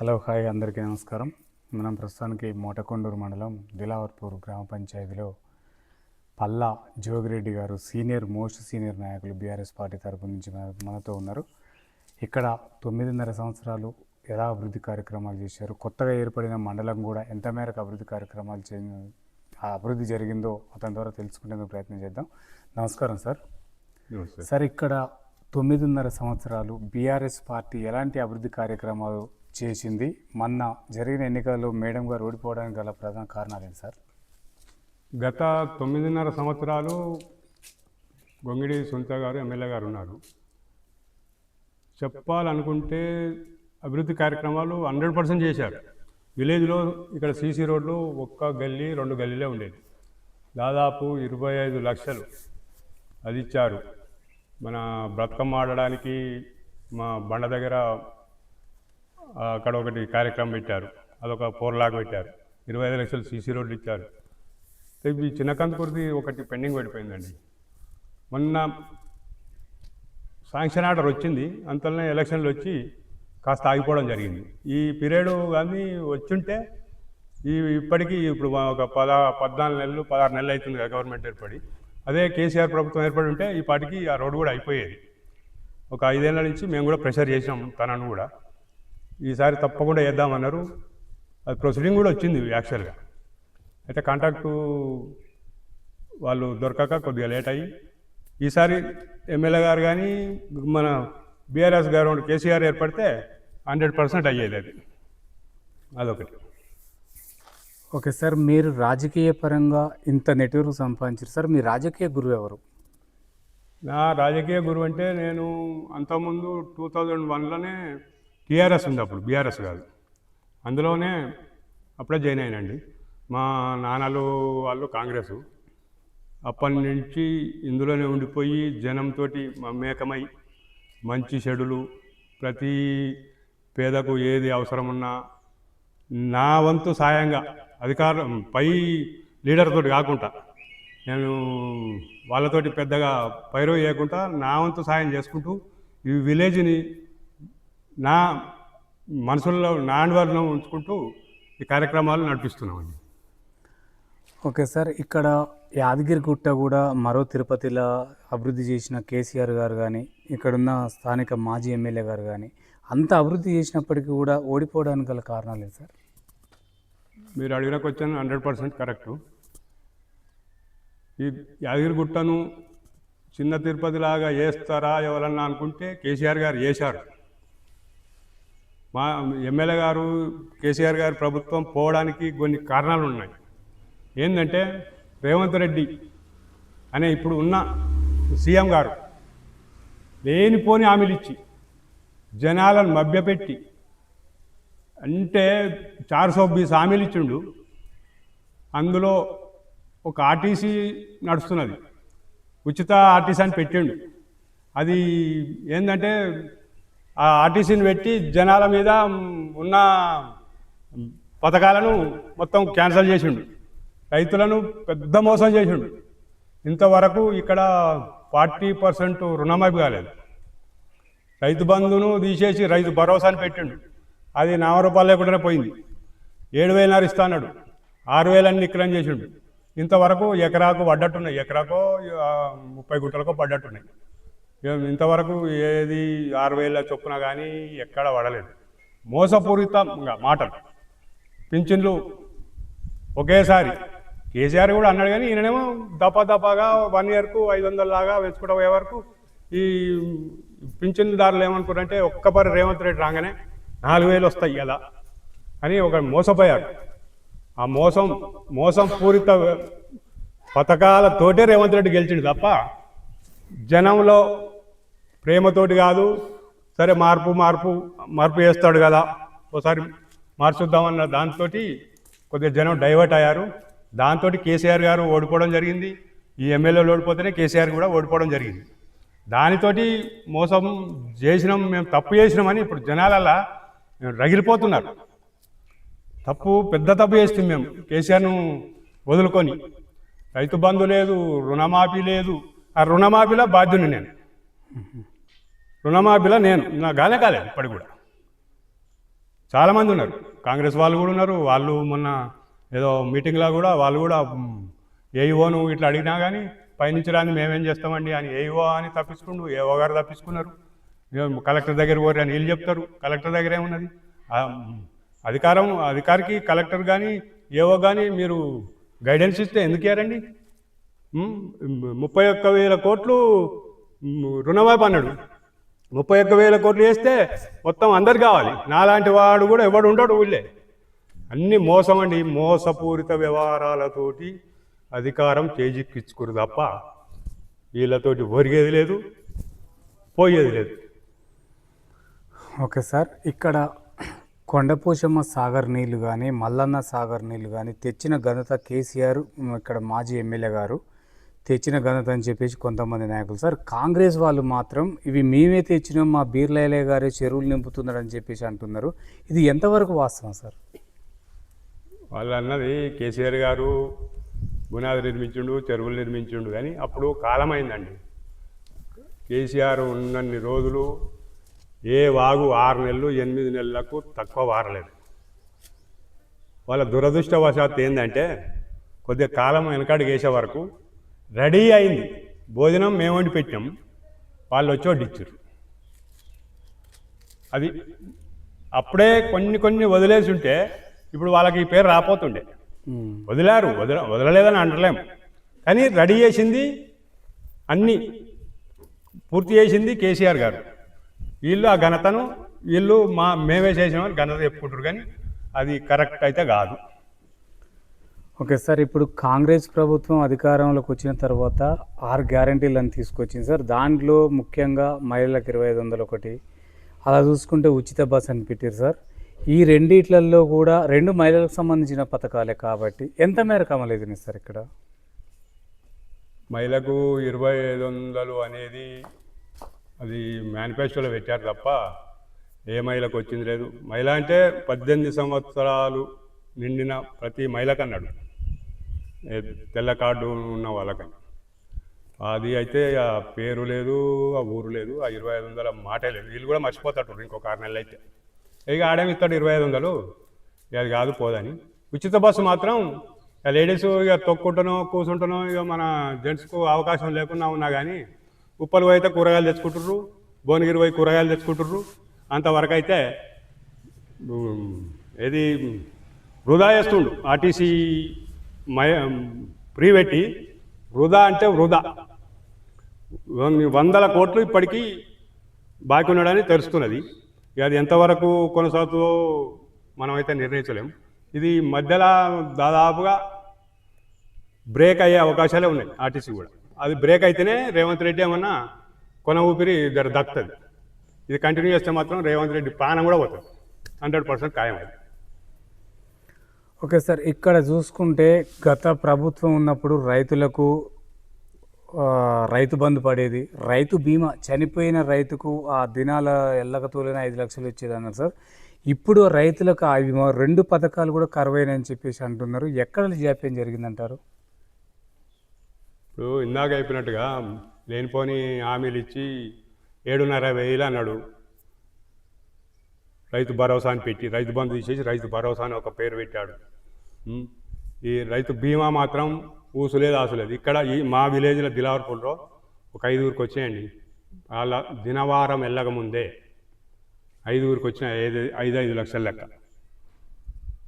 Hello hi అందరికీ నమస్కారం. మనం ప్రస్తుతానికి మోటకొండూరు మండలం దిలావర్పూర్ గ్రామ పంచాయతీలో పల్లా జోగిరెడ్డి గారు సీనియర్ మోస్ట్ సీనియర్ నాయకులు బీఆర్ఎస్ పార్టీ తరపు నుంచి మన- మనతో ఉన్నారు. ఇక్కడ తొమ్మిదిన్నర సంవత్సరాలు ఎలా అభివృద్ధి కార్యక్రమాలు చేశారు? కొత్తగా ఏర్పడిన మండలం కూడా ఎంత మేరకు అభివృద్ధి కార్యక్రమాలు చే అభివృద్ధి జరిగిందో అతని ద్వారా తెలుసుకునేందుకు ప్రయత్నం చేద్దాం. నమస్కారం సార్. సార్ ఇక్కడ తొమ్మిదిన్నర సంవత్సరాలు బీఆర్ఎస్ పార్టీ ఎలాంటి అభివృద్ధి కార్యక్రమాలు చేసింది. మొన్న జరిగిన ఎన్నికల్లో మేడం గారు ఓడిపోవడానికి గల ప్రధాన కారణాలు ఏంటి సార్? గత తొమ్మిదిన్నర సంవత్సరాలు గొంగిడి సునీత గారు ఎమ్మెల్యే గారు ఉన్నారు. చెప్పాలనుకుంటే అభివృద్ధి కార్యక్రమాలు హండ్రెడ్ పర్సెంట్ చేశారు. విలేజ్లో ఇక్కడ సీసీ రోడ్లు ఒక్క గల్లీ రెండు గల్లీలే ఉండేది. దాదాపు ఇరవై ఐదు లక్షలు అది ఇచ్చారు. మన బ్రతకమ్మ ఆడడానికి మా బండ దగ్గర అక్కడ ఒకటి కార్యక్రమం పెట్టారు. అదొక పోర్లాగా పెట్టారు. ఇరవై ఐదు లక్షలు సీసీ రోడ్లు ఇచ్చారు. ఈ చిన్న ఒకటి పెండింగ్ పడిపోయిందండి. మొన్న శాంక్షన్ ఆర్డర్ వచ్చింది. అంతలోనే ఎలక్షన్లు వచ్చి కాస్త ఆగిపోవడం జరిగింది. ఈ పీరియడ్ కానీ వచ్చుంటే ఈ ఇప్పటికీ ఇప్పుడు ఒక పద పద్నాలుగు నెలలు పదహారు నెలలు అవుతుంది కదా గవర్నమెంట్ ఏర్పడి. అదే కేసీఆర్ ప్రభుత్వం ఏర్పడి ఉంటే ఈ పాటికి ఆ రోడ్డు కూడా అయిపోయేది. ఒక ఐదేళ్ళ నుంచి మేము కూడా ప్రెషర్ చేసినాం తనను కూడా. ఈసారి తప్పకుండా వేద్దామన్నారు. అది ప్రొసీడింగ్ కూడా వచ్చింది యాక్చువల్గా. అయితే కాంటాక్టు వాళ్ళు దొరకక కొద్దిగా లేట్ అయ్యి ఈసారి ఎమ్మెల్యే గారు కానీ మన బీఆర్ఎస్ గారు కేసీఆర్ ఏర్పడితే హండ్రెడ్ పర్సెంట్ అయ్యేది అది. అదొకటి. ఓకే సార్ మీరు రాజకీయ పరంగా ఇంత నెట్వర్క్ సంపాదించారు. సార్ మీ రాజకీయ గురువు ఎవరు? నా రాజకీయ గురువు అంటే నేను అంతకుముందు టూ థౌజండ్ వన్లోనే టీఆర్ఎస్ ఉంది అప్పుడు బీఆర్ఎస్ కాదు. అందులోనే అప్పుడే జాయిన్ అయినండి. మా నాన్నలు వాళ్ళు కాంగ్రెస్. అప్పటి నుంచి ఇందులోనే ఉండిపోయి జనంతో మమేకమై మంచి చెడులు ప్రతి పేదకు ఏది అవసరం ఉన్నా నా వంతు సాయంగా అధికారం పై లీడర్తో కాకుండా నేను వాళ్ళతోటి పెద్దగా పైరో చేయకుండా నా వంతు సాయం చేసుకుంటూ ఈ విలేజ్ని నా మనసుల్లో నా అండవర్లో ఉంచుకుంటూ ఈ కార్యక్రమాలు నడిపిస్తున్నామండి. ఓకే సార్ ఇక్కడ యాదగిరిగుట్ట కూడా మరో తిరుపతిలో అభివృద్ధి చేసిన కేసీఆర్ గారు కానీ ఇక్కడున్న స్థానిక మాజీ ఎమ్మెల్యే గారు కానీ అంత అభివృద్ధి చేసినప్పటికీ కూడా ఓడిపోవడానికి గల కారణాలు సార్? మీరు అడిగిన క్వశ్చన్ హండ్రెడ్ పర్సెంట్ కరెక్టు. ఈ యాదగిరిగుట్టను చిన్న తిరుపతి లాగా వేస్తారా ఎవరన్నా అనుకుంటే కేసీఆర్ గారు వేశారు మా ఎమ్మెల్యే గారు కేసీఆర్ గారు ప్రభుత్వం పోవడానికి కొన్ని కారణాలు ఉన్నాయి ఏంటంటే రేవంత్ రెడ్డి అనే ఇప్పుడు ఉన్న సీఎం గారు లేనిపోని హామీలు ఇచ్చి జనాలను మభ్యపెట్టి అంటే చార్ సో బీస్ హామీలు ఇచ్చిండు. అందులో ఒక ఆర్టీసీ నడుస్తున్నది. ఉచిత ఆర్టీసీ అని పెట్టిండు. అది ఏంటంటే ఆ ఆర్టీసీని పెట్టి జనాల మీద ఉన్న పథకాలను మొత్తం క్యాన్సిల్ చేసిండు. రైతులను పెద్ద మోసం చేసిండు. ఇంతవరకు ఇక్కడ ఫార్టీ పర్సెంట్ రుణమాఫీ కాలేదు. రైతు బంధును తీసేసి రైతు భరోసాని పెట్టిండు. అది నామ రూపాయలు లేకుండానే పోయింది. ఏడు వేలన్నర ఇస్తా ఆరు వేలన్నీ నిక్కలం చేసిండు. ఇంతవరకు ఎకరాకు పడ్డట్టున్నాయి. ఎకరాకో ముప్పై గుంటలకో పడ్డట్టున్నాయి. ఇంతవరకు ఏది ఆరు వేల చొప్పున కానీ ఎక్కడ పడలేదు. మోసపూరితంగా మాటలు. పింఛన్లు ఒకేసారి. కేసీఆర్ కూడా అన్నాడు కానీ ఈయననేమో దపా దపాగా వన్ ఇయర్కు ఐదు వందల లాగా పెంచుకుంటూ పోయే వరకు ఈ పింఛన్దారులు ఏమనుకున్నారంటే ఒక్కపరి రేవంత్ రెడ్డి రాగానే నాలుగు వేలు వస్తాయి కదా అని ఒక మోసపోయాడు ఆ మోసం మోసం పూరిత పథకాలతోటే రేవంత్ రెడ్డి గెలిచిండు తప్ప జనంలో ప్రేమతోటి కాదు. సరే మార్పు మార్పు మార్పు చేస్తాడు కదా. ఒకసారి మార్చుద్దామన్న దాంతో కొద్దిగా జనం డైవర్ట్ అయ్యారు. దాంతో కేసీఆర్ గారు ఓడిపోవడం జరిగింది. ఈ ఎమ్మెల్యేలు ఓడిపోతేనే కేసీఆర్ కూడా ఓడిపోవడం జరిగింది. దానితోటి మోసం చేసినాం మేము తప్పు చేసినామని ఇప్పుడు జనాలలా రగిలిపోతున్నారు. తప్పు పెద్ద తప్పు చేస్తుంది మేము. కేసీఆర్ను వదులుకొని. రైతు బంధు లేదు రుణమాఫీ లేదు. ఆ రుణమాఫీలో బాధ్యుని నేను. రుణమాఫీలో నేను. నా గాలే కాలేదు ఇప్పటికి కూడా. చాలామంది ఉన్నారు. కాంగ్రెస్ వాళ్ళు కూడా ఉన్నారు. వాళ్ళు మొన్న ఏదో మీటింగ్లో కూడా వాళ్ళు కూడా ఏఈఓను ఇట్లా అడిగినా కానీ పైనుంచి రాని మేమేం చేస్తామండి అని ఏఈఓ అని తప్పించుకుండు ఏఓ గారు తప్పించుకున్నారు. కలెక్టర్ దగ్గర పోరు అని వీళ్ళు చెప్తారు. కలెక్టర్ దగ్గర ఏమున్నది? అధికారం అధికారికి కలెక్టర్ కానీ ఏవో కానీ మీరు గైడెన్స్ ఇస్తే ఎందుకు ఇయ్యారండి? ముప్పై ఒక్క వేల కోట్లు రుణమాఫీ అన్నాడు. ముప్పై ఒక్క వేల కోట్లు వేస్తే మొత్తం అందరు కావాలి. నాలాంటి వాడు కూడా ఎవడు ఉండడు ఊళ్ళే. అన్ని మోసం అండి మోసపూరిత వ్యవహారాలతోటి అధికారం చేజిక్కించుకురు తప్ప వీళ్ళతోటి ఒరిగేది లేదు పోయేది లేదు. Okay sir. ఇక్కడ కొండపోషమ్మ సాగర్ నీళ్ళు కానీ మల్లన్న సాగర్ నీళ్ళు కానీ తెచ్చిన ఘనత కేసీఆర్ ఇక్కడ మాజీ ఎమ్మెల్యే గారు. తెచ్చిన ఘనత అని చెప్పేసి కొంతమంది నాయకులు సార్ కాంగ్రెస్ వాళ్ళు మాత్రం ఇవి మేమే తెచ్చినాం మా బీర్లైలే గారే చెరువులు నింపుతున్నారని చెప్పేసి అంటున్నారు. ఇది ఎంతవరకు వాస్తవం సార్? వాళ్ళు అన్నది కేసీఆర్ గారు బునాది నిర్మించుండు చెరువులు నిర్మించుండు కానీ అప్పుడు కాలమైందండి. కేసీఆర్ ఉన్నన్ని రోజులు ఏ వాగు ఆరు నెలలు ఎనిమిది నెలలకు తక్కువ వారలేదు. వాళ్ళ దురదృష్టవశాత్తు ఏంటంటే కొద్దిగా కాలం వెనకాడికి వేసే వరకు రెడీ అయింది. భోజనం మేము వండి పెట్టాం. వాళ్ళు వచ్చి వడ్డిచ్చారు. అది అప్పుడే కొన్ని కొన్ని వదిలేసి ఉంటే ఇప్పుడు వాళ్ళకి ఈ పేరు రాపోతుండే. వదిలారు వదల వదలలేదని అంటలేము కానీ రెడీ చేసింది అన్నీ పూర్తి చేసింది కేసీఆర్ గారు. వీళ్ళు ఆ ఘనతను వీళ్ళు మా మేమే చేసిన ఘనత చెప్పుకుంటారు కానీ అది కరెక్ట్ అయితే కాదు. ఓకే సార్ ఇప్పుడు కాంగ్రెస్ ప్రభుత్వం అధికారంలోకి వచ్చిన తర్వాత ఆరు గ్యారంటీలను తీసుకొచ్చింది సార్. దాంట్లో ముఖ్యంగా మహిళలకు ఇరవై ఐదు వందలు ఒకటి అలా చూసుకుంటే ఉచిత బస్ అని పెట్టారు సార్. ఈ రెండిట్లలో కూడా రెండు మహిళలకు సంబంధించిన పథకాలే కాబట్టి ఎంత మేరకు అమలు సార్ ఇక్కడ? మహిళకు ఇరవై ఐదు వందలు అనేది అది మేనిఫెస్టోలో పెట్టారు తప్ప ఏ మహిళకు వచ్చింది లేదు. మహిళ అంటే పద్దెనిమిది సంవత్సరాలు నిండిన ప్రతి మహిళకు అన్నాడు తెల్ల కార్డు ఉన్న వాళ్ళకని. అది అయితే ఆ పేరు లేదు ఆ ఊరు లేదు ఆ ఇరవై ఐదు వందల మాటే లేదు. వీళ్ళు కూడా మర్చిపోతాడు ఇంకొక ఆరు నెలలు అయితే. ఇక ఆడేమి ఇస్తాడు ఇరవై ఐదు వందలు. అది కాదు పోదని. ఉచిత బస్సు మాత్రం లేడీస్ ఇక తొక్కుంటానో కూర్చుంటానో ఇక మన జెంట్స్కు అవకాశం లేకుండా ఉన్నా కానీ ఉప్పలు అయితే కూరగాయలు తెచ్చుకుంటుర్రు భువనగిరి పోయి కూరగాయలు తెచ్చుకుంటుర్రు. అంతవరకు అయితే ఏది వృధా చేస్తుండు. ఆర్టీసీ మయ ప్రీవెట్టి వృధా అంటే వృధా. వందల కోట్లు ఇప్పటికీ బాకీ ఉన్నాడని తెలుస్తున్నది. అది ఎంతవరకు కొనసాగుతుందో మనమైతే నిర్ణయించలేం. ఇది మధ్యలో దాదాపుగా బ్రేక్ అయ్యే అవకాశాలే ఉన్నాయి ఆర్టీసీ కూడా. అది బ్రేక్ అయితేనే రేవంత్ రెడ్డి ఏమన్నా కొన ఊపిరి దగ్గర దక్కుతుంది. ఇది కంటిన్యూ చేస్తే మాత్రం రేవంత్ రెడ్డి ప్రాణం కూడా పోతుంది. హండ్రెడ్ పర్సెంట్ ఖాయం అది ఓకే సార్ ఇక్కడ చూసుకుంటే గత ప్రభుత్వం ఉన్నప్పుడు రైతులకు రైతు బంధు పడేది. రైతు బీమా చనిపోయిన రైతుకు ఆ దినాల ఎల్లకతోలిన ఐదు లక్షలు ఇచ్చేది అన్నారు సార్. ఇప్పుడు రైతులకు ఆ బీమా రెండు పథకాలు కూడా కరువైనాయని చెప్పేసి అంటున్నారు. ఎక్కడ జాప్యం జరిగిందంటారు? ఇప్పుడు ఇందాక అయిపోయినట్టుగా లేనిపోని హామీలు ఇచ్చి ఏడున్నర వేలు అన్నాడు. రైతు భరోసా అని పెట్టి రైతు బంధు తీసేసి రైతు భరోసా అని ఒక పేరు పెట్టాడు. ఈ రైతు బీమా మాత్రం ఊసులేదు ఆసులేదు ఇక్కడ ఈ మా విలేజ్లో దిలావర్పూర్లో ఒక ఐదుగురికి వచ్చేయండి. వాళ్ళ దినవారం వెళ్ళకముందే ఐదుగురికి వచ్చిన ఐదు ఐదు ఐదు లక్షల లెక్క.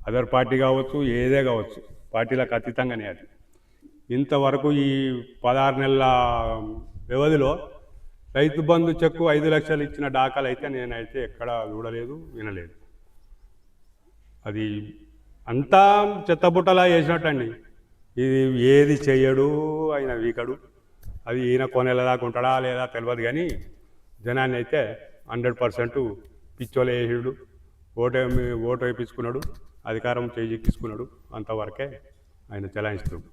అదర్ పార్టీ కావచ్చు ఏదే కావచ్చు పార్టీలకు అతీతంగానే అది. ఇంతవరకు ఈ పదహారు నెలల వ్యవధిలో రైతు బంధు చెక్కు ఐదు లక్షలు ఇచ్చిన దాఖలు అయితే నేనైతే ఎక్కడ చూడలేదు వినలేదు. అది అంతా చెత్తబుట్టలా చేసినట్టండి. ఇది ఏది చెయ్యడు ఆయన వీకడు. అది ఈయన కొనేలా దాకా ఉంటాడా లేదా తెలియదు కానీ జనాన్ని అయితే హండ్రెడ్ పర్సెంట్ పిచ్చోలు వేసాడు ఓటు ఓటు వేయించుకున్నాడు అధికారం చేజిక్కించుకున్నాడు అంతవరకే ఆయన చెలాయిస్తున్నాడు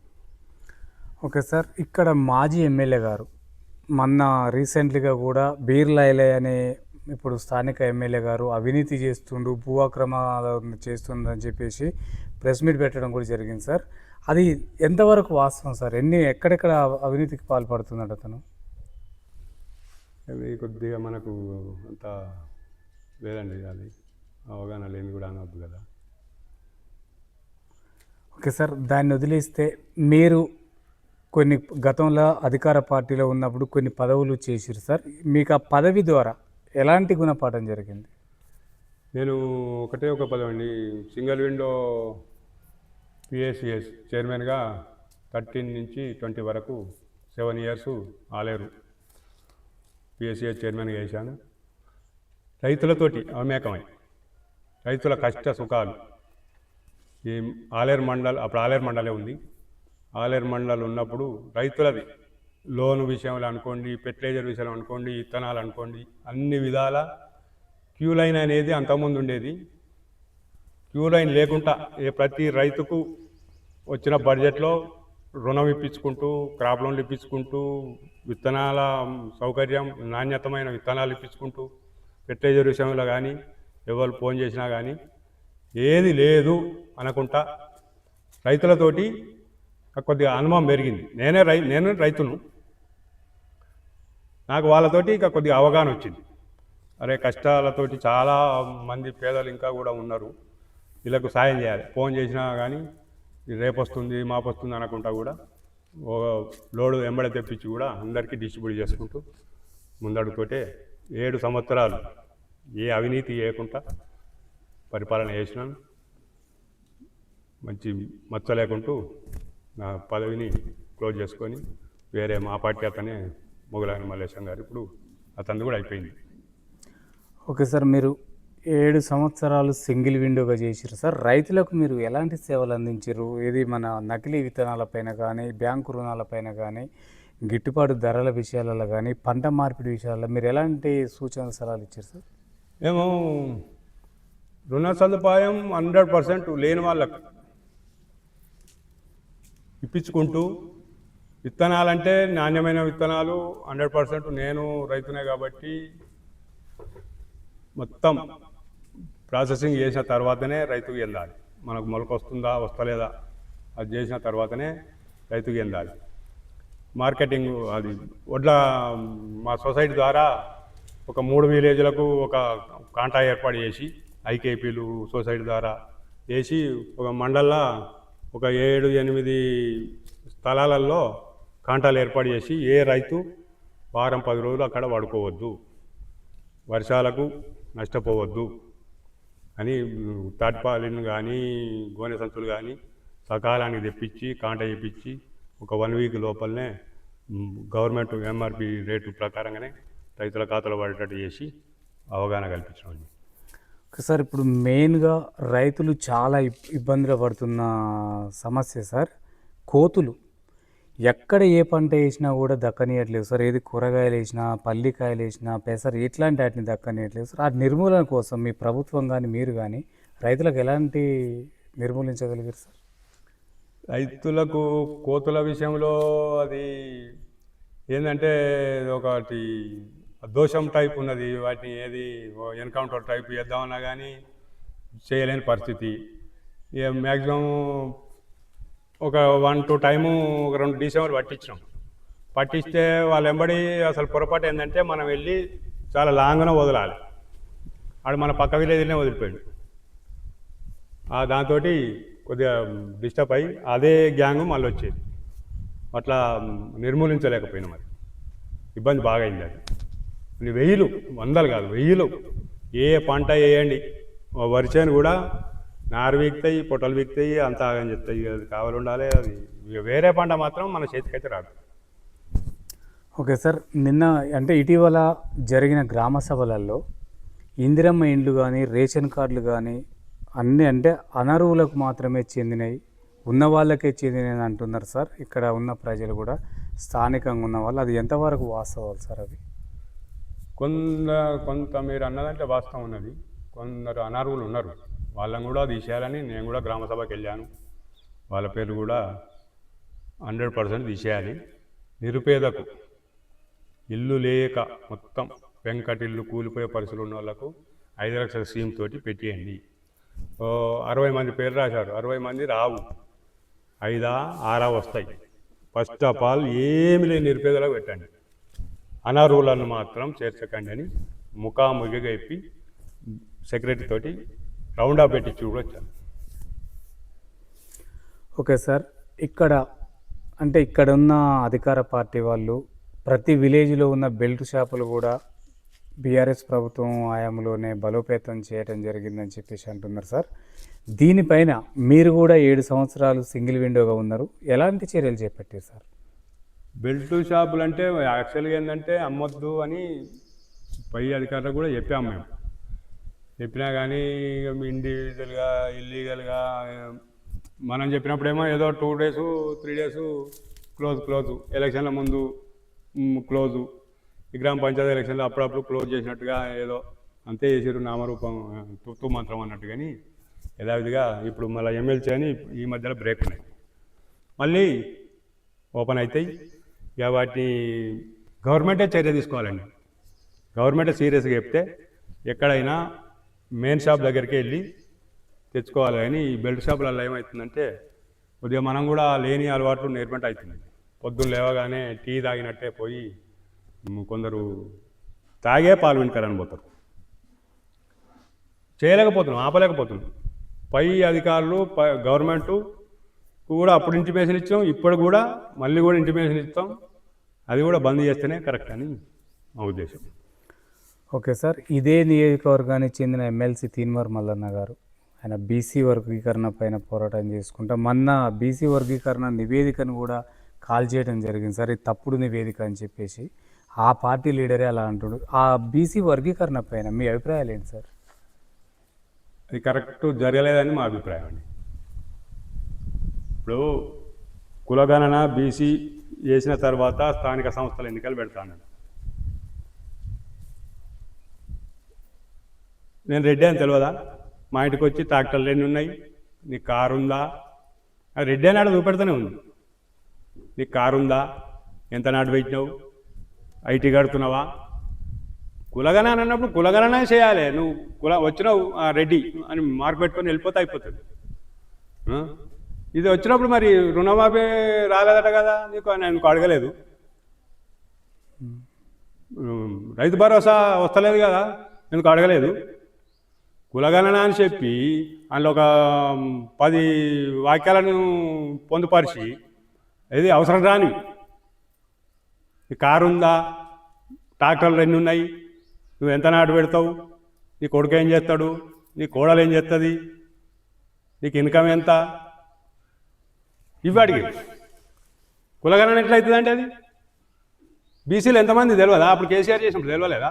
ఓకే సార్ ఇక్కడ మాజీ ఎమ్మెల్యే గారు మొన్న రీసెంట్లీగా కూడా బీర్లైలే అనే ఇప్పుడు స్థానిక ఎమ్మెల్యే గారు అవినీతి చేస్తుండు భూ అక్రమాలు చేస్తుండని చెప్పేసి ప్రెస్ మీట్ పెట్టడం కూడా జరిగింది సార్. అది ఎంతవరకు వాస్తవం సార్? ఎన్ని ఎక్కడెక్కడ అవినీతికి పాల్పడుతున్నాడు అతను? అది కొద్దిగా మనకు అంత లేదండి అది అవగాహన లేని కూడా అనవద్దు కదా. ఓకే సార్ దాన్ని వదిలేస్తే మీరు కొన్ని గతంలో అధికార పార్టీలో ఉన్నప్పుడు కొన్ని పదవులు చేసిరు సార్. మీకు ఆ పదవి ద్వారా ఎలాంటి గుణపాఠం జరిగింది? నేను ఒకటే ఒక పదం అండి. సింగిల్ విండో పిఎస్సిఎస్ చైర్మన్గా థర్టీన్ నుంచి ట్వంటీ వరకు సెవెన్ ఇయర్స్ ఆలేరు. పిఎస్సిఎస్ చైర్మన్గా వేశాను. రైతులతోటి అమేకమై రైతుల కష్ట సుఖాలు. ఈ ఆలేరు మండల్ అప్పుడు ఆలేరు మండలే ఉంది. ఆలేరు మండలాలు ఉన్నప్పుడు రైతులది లోన్ విషయంలో అనుకోండి ఫెర్టిలైజర్ విషయంలో అనుకోండి ఇత్తనాలు అనుకోండి అన్ని విధాల క్యూ లైన్ అనేది అంతకుముందు ఉండేది. క్యూ లైన్ లేకుండా ఏ ప్రతి రైతుకు వచ్చిన బడ్జెట్లో రుణం ఇప్పించుకుంటూ క్రాప్ లోన్లు ఇప్పించుకుంటూ విత్తనాల సౌకర్యం నాణ్యతమైన విత్తనాలు ఇప్పించుకుంటూ ఫెర్టిలైజర్ విషయంలో కానీ ఎవరు ఫోన్ చేసినా కానీ ఏది లేదు అనకుండా రైతులతోటి కొద్దిగా అనుభవం పెరిగింది. నేనే రై నేను రైతును. నాకు వాళ్ళతోటి ఇంకా కొద్దిగా అవగాహన వచ్చింది. అరే కష్టాలతోటి చాలా మంది పేదలు ఇంకా కూడా ఉన్నారు. వీళ్ళకు సాయం చేయాలి. ఫోన్ చేసినా కానీ రేపు వస్తుంది మాపు వస్తుంది అనకుండా కూడా ఒక లోడు వెంబడి తెప్పించి కూడా అందరికీ డిస్ట్రిబ్యూట్ చేసుకుంటూ ముందడుగుతోటే ఏడు సంవత్సరాలు ఏ అవినీతి చేయకుండా పరిపాలన చేసినాను. మంచి మచ్చ లేకుంటూ నా పదవిని క్లోజ్ చేసుకొని వేరే మా పార్టీ అతనే మొగలాని మల్లేశం గారు. ఇప్పుడు అతను కూడా అయిపోయింది. ఓకే సార్ మీరు ఏడు సంవత్సరాలు సింగిల్ విండోగా చేసిరు సార్. రైతులకు మీరు ఎలాంటి సేవలు అందించారు ఇది మన నకిలీ విత్తనాలపైన కానీ బ్యాంకు రుణాలపైన కానీ గిట్టుబాటు ధరల విషయాలలో కానీ పంట మార్పిడి విషయాల్లో మీరు ఎలాంటి సూచన సలహాలు ఇచ్చారు సార్? మేము రుణ సదుపాయం హండ్రెడ్ పర్సెంట్ లేని వాళ్ళకు ఇప్పించుకుంటూ విత్తనాలంటే నాణ్యమైన విత్తనాలు హండ్రెడ్ పర్సెంట్ నేను రైతునే కాబట్టి మొత్తం ప్రాసెసింగ్ చేసిన తర్వాతనే రైతుకు ఎందాలి. మనకు మొలక వస్తుందా వస్తలేదా అది చేసిన తర్వాతనే రైతుకు ఎందాలి. మార్కెటింగ్ అది వడ్ల మా సొసైటీ ద్వారా ఒక మూడు విలేజ్లకు ఒక కాంటా ఏర్పాటు చేసి ఐకేపీలు సొసైటీ ద్వారా చేసి ఒక మండల్లో ఒక ఏడు ఎనిమిది స్థలాలలో కాంటాలు ఏర్పాటు చేసి ఏ రైతు వారం పది రోజులు అక్కడ పడుకోవద్దు వర్షాలకు నష్టపోవద్దు అని తాట్పాలిన్ కానీ గోనె సంచులు కానీ సకాలానికి తెప్పించి కాంట చేపించి ఒక వన్ వీక్ లోపలనే గవర్నమెంట్ ఎంఆర్పి రేటు ప్రకారంగానే రైతుల ఖాతాలో పడేటట్టు చేసి అవగాహన కల్పించడం సార్ ఇప్పుడు మెయిన్గా రైతులు చాలా ఇబ్- ఇబ్బందులు పడుతున్న సమస్య సార్ కోతులు. ఎక్కడ ఏ పంట వేసినా కూడా దక్కనియట్లేదు సార్. ఏది కూరగాయలు వేసినా పల్లికాయలు వేసినా పెసర ఇట్లాంటి వాటిని దక్కనియట్లేదు సార్. ఆ నిర్మూలన కోసం మీ ప్రభుత్వం కానీ మీరు కానీ రైతులకు ఎలాంటి నిర్మూలించగలిగారు సార్? రైతులకు కోతుల విషయంలో అది ఏంటంటే ఒకటి దోషం టైప్ ఉన్నది వాటిని ఏది ఎన్కౌంటర్ టైప్ చేద్దామన్నా కానీ చేయలేని పరిస్థితి. ఇక మ్యాక్సిమం ఒక వన్ టూ టైము ఒక రెండు డిసెంబర్ పట్టించినాం. పట్టిస్తే వాళ్ళు వెంబడి అసలు పొరపాటు ఏంటంటే మనం వెళ్ళి చాలా లాంగ్న వదలాలి. ఆడు మన పక్క విలేజ్నే వదిలిపోయాడు. దాంతో కొద్దిగా డిస్టర్బ్ అయ్యి అదే గ్యాంగ్ మళ్ళీ వచ్చేది అట్లా నిర్మూలించలేకపోయినా మరి. ఇబ్బంది బాగా అయింది అది. వెయ్యిలు వందలు కాదు వెయ్యిలు. ఏ పంట వేయండి. వరి చేను కూడా నారు వీక్తాయి పొట్టలు వీక్తాయి అంత ఆగని చెప్తాయి. అది కావాలి ఉండాలి అది వేరే పంట మాత్రం మన చేతికైతే రాదు. ఓకే సార్ నిన్న అంటే ఇటీవల జరిగిన గ్రామ సభలలో ఇందిరమ్మ ఇండ్లు కానీ రేషన్ కార్డులు కానీ అన్నీ అంటే అనర్హులకు మాత్రమే చెందినవి ఉన్న వాళ్ళకే చెందినవి అంటున్నారు సార్. ఇక్కడ ఉన్న ప్రజలు కూడా స్థానికంగా ఉన్న వాళ్ళు. అది ఎంతవరకు వాస్తవాలు సార్ అవి? కొంత కొంత మీరు అన్నదంటే వాస్తవం ఉన్నది. కొందరు అనర్హులు ఉన్నారు. వాళ్ళని కూడా తీసేయాలని నేను కూడా గ్రామ సభకి వెళ్ళాను. వాళ్ళ పేరు కూడా హండ్రెడ్ పర్సెంట్ తీసేయాలి. నిరుపేదకు ఇల్లు లేక మొత్తం వెంకటిల్లు కూలిపోయే పరిస్థితులు ఉన్న వాళ్ళకు ఐదు లక్షల స్కీమ్ తోటి పెట్టేయండి. ఓ అరవై మంది పేరు రాశారు. అరవై మంది రావు. ఐదా ఆరా వస్తాయి. ఫస్ట్ ఆఫ్ ఆల్ ఏమి లేని నిరుపేదలకు పెట్టండి. అనర్హులను మాత్రం చేర్చకండి అని ముఖాముఖిగా చెప్పి సెక్రటరీ తోటి రౌండ్ అప్ పెట్టించి ఓకే సార్. ఇక్కడ అంటే ఇక్కడ ఉన్న అధికార పార్టీ వాళ్ళు ప్రతి విలేజ్లో ఉన్న బెల్ట్ షాపులు కూడా బీఆర్ఎస్ ప్రభుత్వం హయాంలోనే బలోపేతం చేయడం జరిగిందని చెప్పేసి అంటున్నారు సార్. దీనిపైన మీరు కూడా ఏడు సంవత్సరాలు సింగిల్ విండోగా ఉన్నారు. ఎలాంటి చర్యలు చేపట్టారు సార్? బెల్ట్ షాపులు అంటే యాక్చువల్గా ఏంటంటే అమ్మొద్దు అని పై అధికారులకు కూడా చెప్పాము మేము. చెప్పినా కానీ ఇక ఇండివిజువల్గా ఇల్లీగల్గా మనం చెప్పినప్పుడేమో ఏదో two days three days close close. ఎలక్షన్ల ముందు క్లోజు. ఈ గ్రామ పంచాయతీ ఎలక్షన్లో అప్పుడప్పుడు క్లోజ్ చేసినట్టుగా ఏదో అంతే చేసారు నామరూపం తుత్తు మంత్రం అన్నట్టు. కానీ యథావిధిగా ఇప్పుడు మళ్ళీ ఎమ్మెల్సీ అని ఈ మధ్యలో బ్రేక్ ఉన్నాయి. మళ్ళీ ఓపెన్ అవుతాయి ఇక వాటిని గవర్నమెంటే చర్య తీసుకోవాలండి. గవర్నమెంటే సీరియస్గా చెప్తే ఎక్కడైనా మెయిన్ షాప్ దగ్గరికి వెళ్ళి తెచ్చుకోవాలి కానీ ఈ బెల్ట్ షాపులలో ఏమవుతుందంటే కొద్దిగా మనం కూడా లేని అలవాట్లు నేర్పంట అవుతుంది. పొద్దున్న లేవగానే టీ తాగినట్టే పోయి కొందరు తాగే పాలు వింటారని పోతారు. చేయలేకపోతున్నాం ఆపలేకపోతున్నాం. పై అధికారులు గవర్నమెంటు కూడా అప్పుడు ఇంటిమేషన్ ఇచ్చాం ఇప్పుడు కూడా మళ్ళీ కూడా ఇంటిమేషన్ ఇస్తాం. అది కూడా బంద్ చేస్తేనే కరెక్ట్ అని మా ఉద్దేశం. ఓకే సార్ ఇదే నియోజకవర్గానికి చెందిన ఎమ్మెల్సీ తీన్మార్ మల్లన్న గారు ఆయన బీసీ వర్గీకరణ పైన పోరాటం చేసుకుంటా మొన్న బీసీ వర్గీకరణ నివేదికను కూడా కాల్ చేయడం జరిగింది సార్ ఇది తప్పుడు నివేదిక అని చెప్పేసి. ఆ పార్టీ లీడరే అలా అంటుడు. ఆ బీసీ వర్గీకరణ పైన మీ అభిప్రాయాలు ఏంటి సార్? అది కరెక్ట్ జరగలేదని మా అభిప్రాయం అండి. ఇప్పుడు కులగణన బీసీ చేసిన తర్వాత స్థానిక సంస్థల ఎన్నికలు పెడతాను నేను రెడ్డి అని తెలియదా మా ఇంటికి వచ్చి ట్రాక్టర్లు ఎన్ని ఉన్నాయి. నీ కారు ఉందా? రెడ్డి అని ఆడ చూపెడుతూనే ఉంది. నీ కారు ఉందా? ఎంత నాటు పెట్టినావు? ఐటీ కడుతున్నావా? కులగణన అన్నప్పుడు కులగణన చేయాలి. నువ్వు కుల వచ్చినావు ఆ, రెడ్డి అని మార్క్ పెట్టుకొని వెళ్ళిపోతే అయిపోతుంది. ఇది వచ్చినప్పుడు మరి రుణమాఫీ రాలేదట కదా నీకు అని నేను అడగలేదు? రైతు భరోసా వస్తలేదు కదా ఎందుకు అడగలేదు? కులగణన అని చెప్పి అందులో ఒక పది వాక్యాలను పొందుపరిచి ఇది అవసరం రాని కారు ఉందా? ట్రాక్టర్లు ఎన్ని ఉన్నాయి? నువ్వు ఎంత నాటు పెడతావు? నీ కొడుకు ఏం చేస్తాడు? నీ కోడలు ఏం చేస్తుంది నీకు ఇన్కమ్ ఎంత? ఇవి అడిగి. కులగణన ఎట్లయితుంది అంటే అది? బీసీలు ఎంతమంది తెలియదా అప్పుడు కేసీఆర్ చేసినప్పుడు తెలియలేదా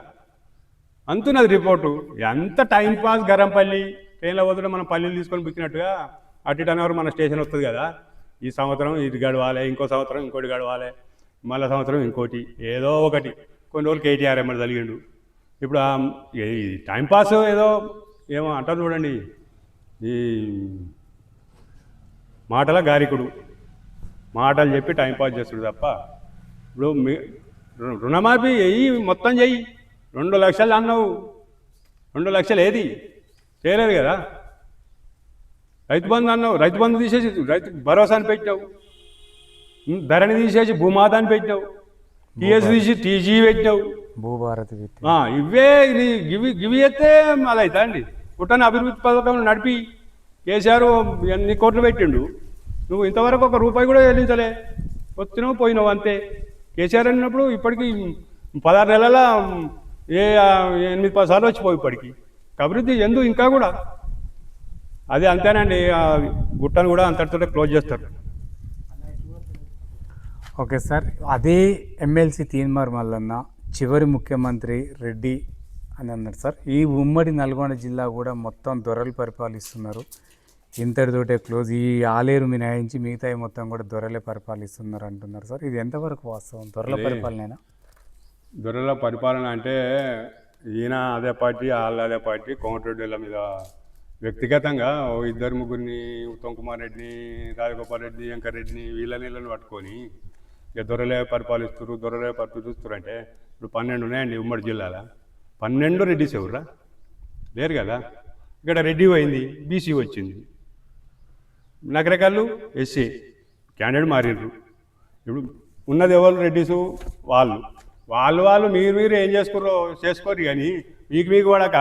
అంతున్నది రిపోర్టు. ఎంత టైం పాస్ గరంపల్లి ట్రైన్లో పోతుంటే మనం పల్లీలు తీసుకొని బుక్కినట్టుగా అటు ఇటు అనేవారు మన స్టేషన్ వస్తుంది కదా. ఈ సంవత్సరం ఇది గడవాలి ఇంకో సంవత్సరం ఇంకోటి గడవాలి మళ్ళీ సంవత్సరం ఇంకోటి ఏదో ఒకటి. కొన్ని రోజులు కేటీఆర్ ఎమ్మెల్యే తలిగిండు. ఇప్పుడు టైంపాస్ ఏదో ఏమో అంటారు చూడండి. ఈ మాటల గారికుడు. మాటలు చెప్పి టైం పాస్ చేస్తుడు తప్ప ఇప్పుడు మీ రుణమాఫీ వెయ్యి మొత్తం చెయ్యి రెండు లక్షలు అన్నావు. రెండు లక్షలు ఏది? చేయలేదు కదా. రైతు బంధు అన్నావు. రైతు బంధు తీసేసి రైతు భరోసాని పెట్టావు. ధరణి తీసేసి భూమాతాన్ని పెట్టావు. టీఎస్ తీసి టీజీ పెట్టావు. భూభారతి ఇవే గివి గివి ఎత్తే అలా అవుతా అండి పుట్టని అభివృద్ధి పథకం నడిపి కేసీఆర్ ఎన్ని కోట్లు పెట్టిండు? నువ్వు ఇంతవరకు ఒక రూపాయి కూడా చెల్లించలే. వచ్చినావు పోయినావు అంతే. కేసీఆర్ అన్నప్పుడు ఇప్పటికి పదహారు నెలల ఏ ఎనిమిది పది సార్లు వచ్చిపోయి ఇప్పటికి. అభివృద్ధి ఎందు ఇంకా కూడా. అది అంతేనండి. గుట్టను కూడా అంతటితో క్లోజ్ చేస్తారు. Okay sir. అదే ఎమ్మెల్సీ తీన్మార్ మల్లన్న చివరి ముఖ్యమంత్రి రెడ్డి అని అన్నారు సార్. ఈ ఉమ్మడి నల్గొండ జిల్లా కూడా మొత్తం దొరలు పరిపాలిస్తున్నారు. ఇంతటితోటే క్లోజ్. ఈ ఆలేరు మినహాయించి మిగతాయి మొత్తం కూడా దొరలే పరిపాలిస్తున్నారు అంటున్నారు సార్. ఇది ఎంతవరకు వాస్తవం? దొరల. పరిపాలన దొరల పరిపాలన అంటే ఈయన అదే పార్టీ వాళ్ళు అదే పార్టీ కోమటిరెడ్డిల మీద వ్యక్తిగతంగా ఓ ఇద్దరు ముగ్గురిని ఉత్తమ్ కుమార్ రెడ్డిని రాజగోపాల్ రెడ్డిని వెంకర్ రెడ్డిని వీళ్ళ నీళ్ళని పట్టుకొని ఇక దొరలే పరిపాలిస్తారు దొరలే పరిపాలిస్తారు అంటే ఇప్పుడు పన్నెండు ఉన్నాయండి ఉమ్మడి జిల్లాలో. పన్నెండు రెడ్డిస్ ఎవరురా? లేరు కదా? ఇక్కడ రెడ్డి పోయింది బీసీ వచ్చింది. నగరకాళ్ళు ఎస్సీ. క్యాండిడేట్ మారిండ్రు ఇప్పుడు ఉన్నది ఎవరు? రెడ్డిస్ వాళ్ళు. వాళ్ళు వాళ్ళు మీరు మీరు ఏం చేసుకుర్రో చేసుకోరు కానీ మీకు మీకు పడక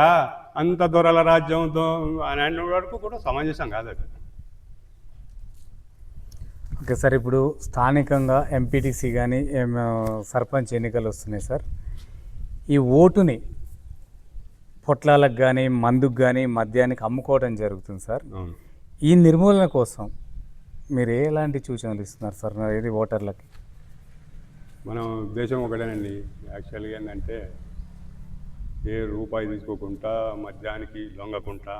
అంత దొరల రాజ్యం అని అన్న వరకు కూడా సమంజసం కాదు అది. ఓకే సార్ ఇప్పుడు స్థానికంగా ఎంపీటీసీ కానీ సర్పంచ్ ఎన్నికలు వస్తున్నాయి సార్. ఈ ఓటుని పొట్లాలకు కానీ మందుకు కానీ మద్యానికి అమ్ముకోవడం జరుగుతుంది సార్. అవును. ఈ నిర్మూలన కోసం మీరు ఎలాంటి సూచనలు ఇస్తున్నారు సార్? ఇది ఓటర్లకి? మనం ఉద్దేశం ఒకటేనండి. యాక్చువల్గా ఏంటంటే ఏ రూపాయి తీసుకోకుండా మద్యానికి లొంగకుండా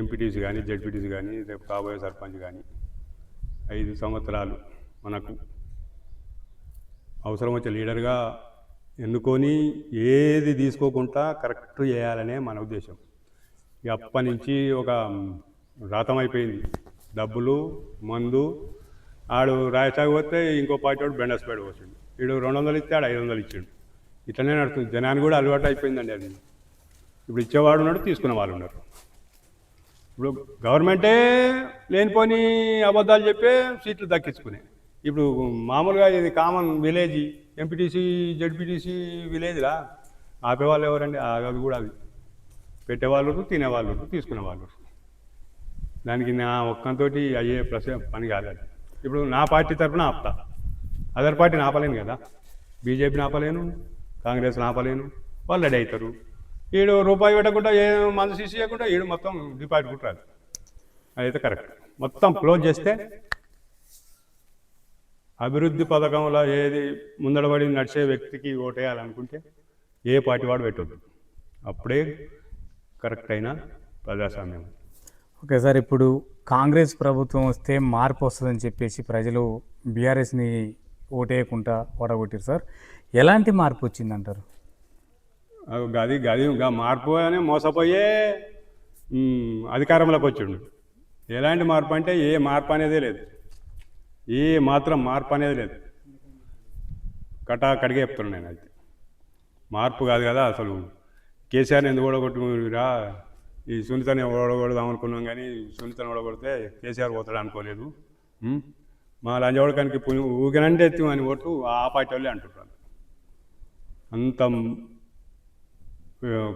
ఎంపీటీసీ కానీ జడ్పీటీసీ కానీ రేపు కాబోయే సర్పంచ్ కానీ ఐదు సంవత్సరాలు మనకు అవసరం వచ్చే లీడర్గా ఎన్నుకొని ఏది తీసుకోకుండా కరెక్ట్ చేయాలనే మన ఉద్దేశం. ఇక అప్పటి నుంచి ఒక రాతం అయిపోయింది. డబ్బులు మందు ఆడు రాయచాకు పోతే ఇంకో పార్టీ వాడు బెండస్పేట పోసిండు. వీడు రెండు వందలు ఇస్తే ఆడు ఐదు వందలు ఇచ్చాడు. ఇట్లనే నడుస్తుంది. జనానికి కూడా అలవాటు అయిపోయిందండి అది. ఇప్పుడు ఇచ్చేవాడు ఉన్నాడు తీసుకునే వాళ్ళు ఉన్నారు. ఇప్పుడు గవర్నమెంటే లేనిపోని అబద్ధాలు చెప్పే సీట్లు దక్కించుకునే. ఇప్పుడు మామూలుగా ఇది కామన్ విలేజ్ ఎంపీటీసీ జడ్పీటీసీ విలేజ్లా ఆపేవాళ్ళు ఎవరండి? అది కూడా అది పెట్టేవాళ్ళు తినేవాళ్ళు తీసుకునేవాళ్ళు. దానికి నా ఒక్కంతోటి అయ్యే ప్రస పని కాదు ఇప్పుడు నా పార్టీ తరఫున ఆపుతా. అదర్ పార్టీని ఆపలేను కదా. బీజేపీని ఆపలేను కాంగ్రెస్ని ఆపలేను వాళ్ళు రెడీ అవుతారు ఏడు రూపాయి పెట్టకుండా ఏ మందు సీసీ చేయకుండా ఈడు మొత్తం డిపాజిట్ కుట్రాదు అదైతే కరెక్ట్. మొత్తం క్లోజ్ చేస్తే అభివృద్ధి పథకంలో ఏది ముందడబడి నడిచే వ్యక్తికి ఓటేయాలనుకుంటే ఏ పార్టీ వాడు పెట్టొద్దు. అప్పుడే కరెక్ట్ అయిన ప్రజాస్వామ్యం? ఓకే సార్ ఇప్పుడు కాంగ్రెస్ ప్రభుత్వం వస్తే మార్పు వస్తుందని చెప్పేసి ప్రజలు బీఆర్ఎస్ని ఓటేయకుండా ఓడగొట్టారు సార్. ఎలాంటి మార్పు వచ్చిందంటారు? గది గది మార్పు అని మోసపోయే అధికారంలోకి వచ్చిండు. ఎలాంటి మార్పు అంటే ఏ మార్పు అనేదే లేదు. ఏ మాత్రం మార్పు అనేది లేదు. కటా కడిగే చెప్తున్నాను నేను అయితే. మార్పు కాదు కదా అసలు. కేసీఆర్ని ఎందుకు ఓడగొట్టుకురా ఈ సునీతని ఓడగొడదాం అనుకున్నాం కానీ సునీతని ఓడగొడితే కేసీఆర్ పోతాడు అనుకోలేదు. మా లంజవడకానికి ఊగినంటే ఎత్తి అని ఓటు ఆ పార్టీ వాళ్ళే అంటున్నారు. అంత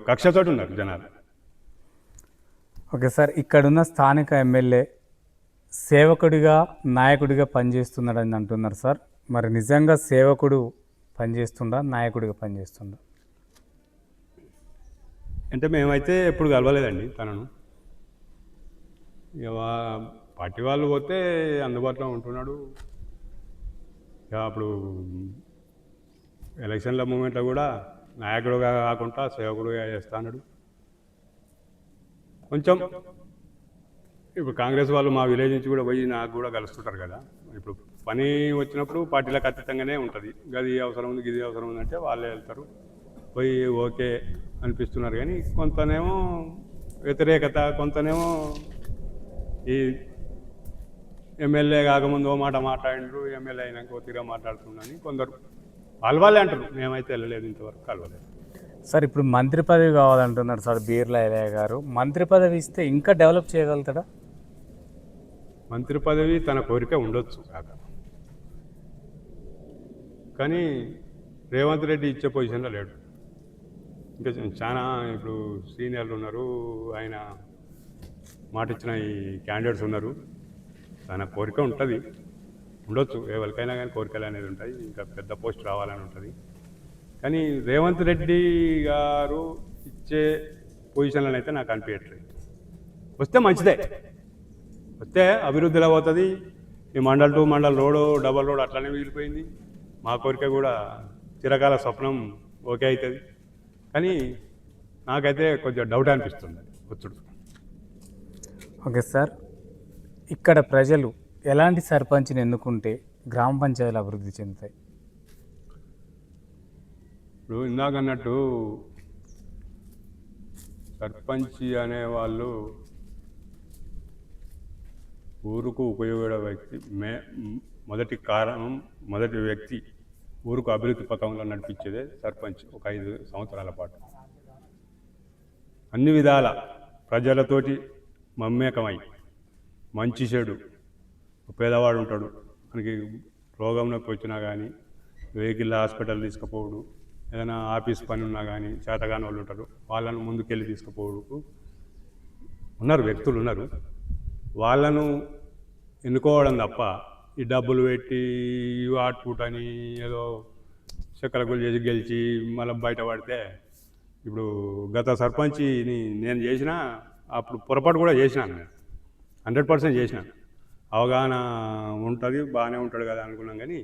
కక్షతోటి ఉన్నారు జనాలు. ఓకే సార్ ఇక్కడున్న స్థానిక ఎమ్మెల్యే సేవకుడిగా నాయకుడిగా పనిచేస్తున్నాడని అంటున్నారు సార్. మరి నిజంగా సేవకుడు పనిచేస్తుండా నాయకుడిగా పనిచేస్తుండా? అంటే మేమైతే ఎప్పుడు కలవలేదండి తనను. ఇక పార్టీ వాళ్ళు పోతే అందుబాటులో ఉంటున్నాడు. ఇక అప్పుడు ఎలక్షన్ల మూమెంట్లో కూడా నాయకుడుగా కాకుండా సేవకుడుగా చేస్తాడు కొంచెం ఇప్పుడు కాంగ్రెస్ వాళ్ళు మా విలేజ్ నుంచి కూడా పోయి నాకు కూడా కలుస్తుంటారు కదా. ఇప్పుడు పని వచ్చినప్పుడు పార్టీలకు అతీతంగానే ఉంటుంది. గది అవసరం ఉంది గిది అవసరం ఉందంటే వాళ్ళే వెళ్తారు. పోయి ఓకే అనిపిస్తున్నారు. కానీ కొంతనేమో వ్యతిరేకత కొంతనేమో ఈ ఎమ్మెల్యే కాకముందు ఓ మాట మాట్లాడినారు ఎమ్మెల్యే అయినాక ఓ తీరా మాట్లాడుతున్నాని కొందరు వాళ్ళే అంటారు మేమైతే వెళ్ళలేదు ఇంతవరకు కలవలేదు. సార్ ఇప్పుడు మంత్రి పదవి కావాలంటున్నారు సార్ బీర్లా ఎలయ్య గారు. మంత్రి పదవి ఇస్తే ఇంకా డెవలప్ చేయగలుగుతాడా? మంత్రి పదవి తన కోరిక ఉండొచ్చు కాక. కానీ రేవంత్ రెడ్డి ఇచ్చే పొజిషన్లో లేడు. ఇంకా చాలా ఇప్పుడు సీనియర్లు ఉన్నారు. ఆయన మాట ఇచ్చిన ఈ క్యాండిడేట్స్ ఉన్నారు. చాలా కోరిక ఉంటుంది. ఉండొచ్చు. ఎవరికైనా కానీ కోరికలు అనేది ఉంటాయి. ఇంకా పెద్ద పోస్ట్ రావాలని ఉంటుంది. కానీ రేవంత్ రెడ్డి గారు ఇచ్చే పొజిషన్లను అయితే నాకు అనిపించట్లేదు వస్తే మంచిదే. వస్తే అభివృద్ధిలో పోతుంది. ఈ mandal to mandal road double road అట్లనే మిగిలిపోయింది. మా కోరిక కూడా చిరకాల స్వప్నం ఓకే అవుతుంది. కానీ నాకైతే కొంచెం డౌట్ అనిపిస్తుంది వచ్చుడు ఓకే సార్. ఇక్కడ ప్రజలు ఎలాంటి సర్పంచ్ని ఎన్నుకుంటే గ్రామ పంచాయతీలు అభివృద్ధి చెందుతాయి? ఇప్పుడు ఇందాక అన్నట్టు సర్పంచ్ అనేవాళ్ళు ఊరుకు ఉపయోగపడే వ్యక్తి మే మొదటి కారణం మొదటి వ్యక్తి ఊరుకు అభివృద్ధి పథంలో నడిపించేదే సర్పంచ్ ఒక ఐదు సంవత్సరాల పాటు. అన్ని విధాల ప్రజలతోటి మమ్మేకమై మంచి చెడు పేదవాడు ఉంటాడు మనకి రోగం నొప్పి వచ్చినా కానీ వెహికల్ హాస్పిటల్ తీసుకుపోవడు ఏదైనా ఆఫీస్ పని ఉన్నా కానీ చేతగాని వాళ్ళు ఉంటారు వాళ్ళను ముందుకెళ్ళి తీసుకుపోవడానికి ఉన్నారు వ్యక్తులు ఉన్నారు. వాళ్ళను ఎన్నుకోవడం తప్ప ఈ డబ్బులు పెట్టి ఆట్పుట్ అని ఏదో చక్కరకులు చేసి గెలిచి మళ్ళీ బయటపడితే ఇప్పుడు గత సర్పంచిని నేను చేసిన అప్పుడు పొరపాటు కూడా చేసినాను నేను. హండ్రెడ్ పర్సెంట్ చేసినాను అవగాహన ఉంటుంది బాగానే ఉంటాడు కదా అనుకున్నాం కానీ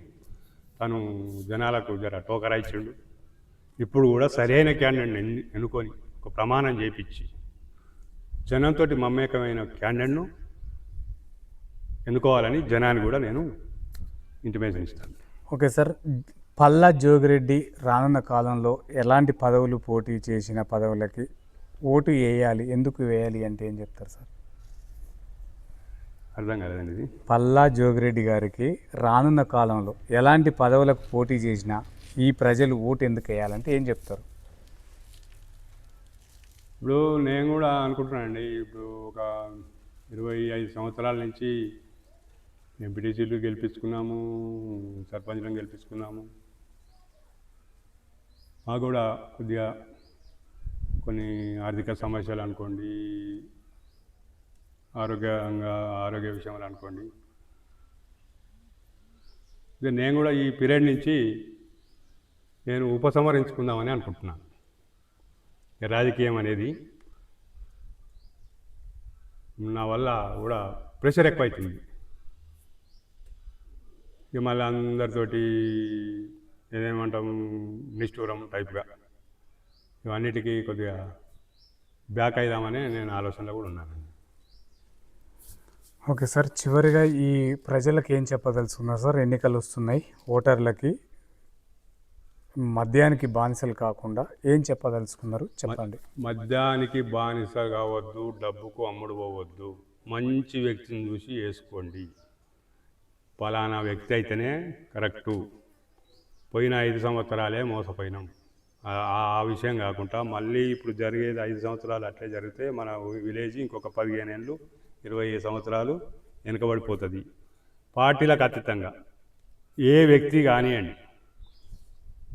తను జనాలకు జర టోకరా ఇచ్చిండు. ఇప్పుడు కూడా సరైన క్యాండిడేట్ ఎన్నుకొని ఒక ప్రమాణం చేపించి జనంతో మమేకమైన క్యాండిడేట్ను ఎన్నుకోవాలని జనాన్ని కూడా నేను ఇంటిమేషన్ ఇస్తాను. ఓకే సార్ పల్లా జోగిరెడ్డి రానున్న కాలంలో ఎలాంటి పదవులు పోటీ చేసిన పదవులకి ఓటు వేయాలి ఎందుకు వేయాలి అంటే ఏం చెప్తారు సార్? అర్థం కాలేదండి ఇది. పల్లా జోగిరెడ్డి గారికి రానున్న కాలంలో ఎలాంటి పదవులకు పోటీ చేసినా ఈ ప్రజలు ఓటు ఎందుకు వేయాలంటే ఏం చెప్తారు? ఇప్పుడు నేను కూడా అనుకుంటున్నానండి ఇప్పుడు ఒక ఇరవై ఐదు సంవత్సరాల నుంచి ఎంపీటీసీలు గెలిపించుకున్నాము సర్పంచ్లను గెలిపించుకున్నాము. మాకు కూడా కొద్దిగా కొన్ని ఆర్థిక సమస్యలు అనుకోండి ఆరోగ్యంగా ఆరోగ్య విషయంలో అనుకోండి. నేను కూడా ఈ పీరియడ్ నుంచి నేను ఉపసంహరించుకుందామని అనుకుంటున్నాను. రాజకీయం అనేది నా వల్ల కూడా ప్రెషర్ ఎక్కువ అవుతుంది ఇక మళ్ళీ అందరితోటి ఏదేమంటాం నిష్ఠూరం టైప్గా. ఇవన్నిటికీ కొద్దిగా బ్యాక్ అయిదామని నేను ఆలోచనలో కూడా ఉన్నాను ఓకే సార్ చివరిగా ఈ ప్రజలకు ఏం చెప్పదలుచుకున్నారు సార్? ఎన్నికలు వస్తున్నాయి ఓటర్లకి మద్యానికి బానిసలు కాకుండా ఏం చెప్పదలుచుకున్నారు? చెప్పండి. మద్యానికి బానిస కావద్దు డబ్బుకు అమ్ముడు పోవద్దు మంచి వ్యక్తిని చూసి వేసుకోండి. పలానా వ్యక్తి అయితేనే కరెక్టు. పోయిన ఐదు సంవత్సరాలే మోసపోయినాం. ఆ- విషయం కాకుండా మళ్ళీ ఇప్పుడు జరిగేది ఐదు సంవత్సరాలు అట్లే జరిగితే మన విలేజ్ ఇంకొక పదిహేను ఏళ్ళు ఇరవై సంవత్సరాలు వెనుకబడిపోతుంది. పార్టీలకు అతీతంగా ఏ వ్యక్తి కానివ్వండి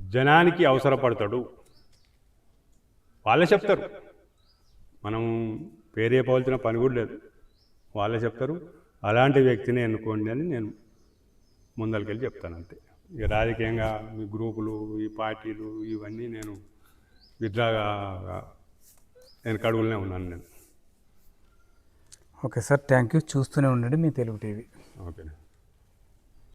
జనానికి అవసరపడతాడు. వాళ్ళే చెప్తారు. మనం పేరే పోల్చిన పని కూడా లేదు. వాళ్ళే చెప్తారు. అలాంటి వ్యక్తిని ఎన్నుకోండి అని నేను ముందరికెళ్ళి చెప్తాను అంతే. ఇక రాజకీయంగా ఈ గ్రూపులు ఈ పార్టీలు ఇవన్నీ నేను విత్డ్రాగా వెనకడుగులనే ఉన్నాను నేను. Okay sir thank you. చూస్తూనే ఉండండి మీ తెలుగు టీవీ. ఓకే